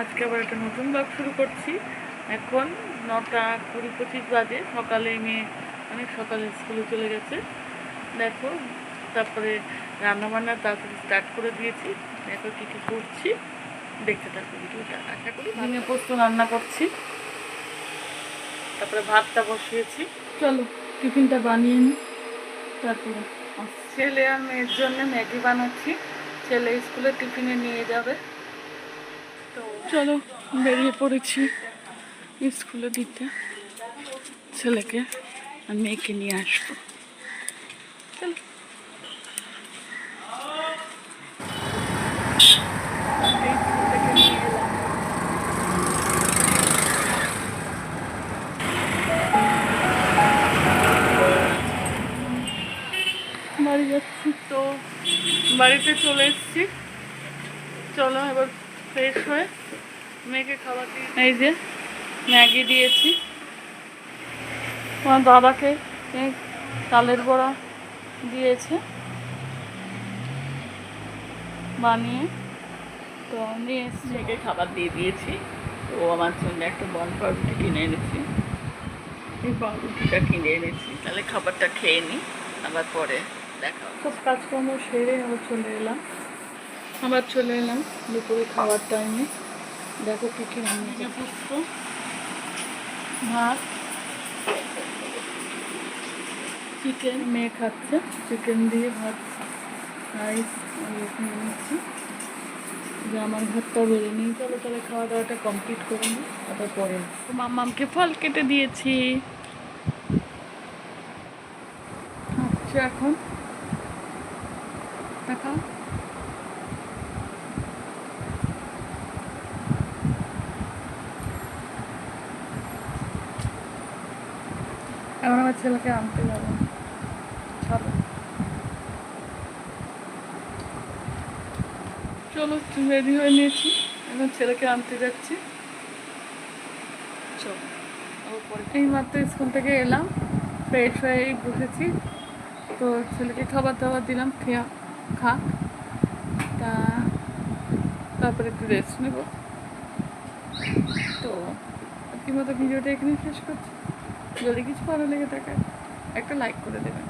আজকে আবার একটা নতুন ব্লগ শুরু করছি। এখন নটা কুড়ি পঁচিশ বাজে সকালে মেয়ে অনেক সকালে স্কুলে চলে গেছে। দেখো তারপরে রান্নাবান্না তাড়াতাড়ি স্টার্ট করে দিয়েছি। দেখো কী কী করছি। দেখতে থাকো ভিডিওটা আশা করি ভেঙে পোস্ত রান্না করছি। তারপরে ভাতটা বসিয়েছি। চলো। টিফিনটা বানিয়ে নিই তারপরে ছেলে আর মেয়ের জন্য ম্যাগি বানাচ্ছি। ছেলে স্কুলে টিফিনে নিয়ে যাবে। তো চলো বেরিয়ে পড়েছি স্কুলে দিতে। ছেলেকে আর মেয়েকে নিয়ে আসব। চলো। বাড়ি যাচ্ছি তো বাড়িতে চলে এসেছি। চলো এবার ফ্রেশ হয়ে মেয়েকে খাবার দিয়ে এই যে ম্যাগি দিয়েছি। তোমার দাদাকে তালের বড়া দিয়েছে। বানিয়ে তো নিয়ে এসেছি। মেয়েকে খাবার দিয়ে দিয়েছি। তো আমার জন্য একটা বন পাউরুটি কিনে এনেছি। এই পাউরুটিটা কিনে এনেছি। তাহলে খাবারটা খেয়ে নিই আবার পরে। সব কাজকর্ম সেরে আবার চলে এলাম। আবার চলে এলাম দুপুরে খাওয়ার টাইমে দেখো কী কী রান্না পুষ্প। ভাত চিকেন মেয়ে খাচ্ছে। চিকেন দিয়ে ভাত রাইস এখানে নিচ্ছি যে আমার ভাতটা বেড়ে নিই। চলো তাহলে খাওয়া দাওয়াটা কমপ্লিট করে নিই তারপর পরে মাম্মামকে ফল কেটে দিয়েছি। আচ্ছা এখন? দেখা এখন আমার ছেলেকে আনতে যাব। চলো। চলো রেডি হয়ে নিয়েছি। এখন ছেলেকে আনতে যাচ্ছি। চলো এই মাত্র স্কুল থেকে এলাম। ফ্রেশ হয়ে বসেছি। তো ছেলেকে খাবার দাবার দিলাম, খেয়া খা তা, তারপরে একটু রেস্ট নেব। তো, আজকের মতো ভিডিওটা এখানে শেষ করছি। যদি কিছু ভালো লেগে থাকে, একটা লাইক করে দেবেন।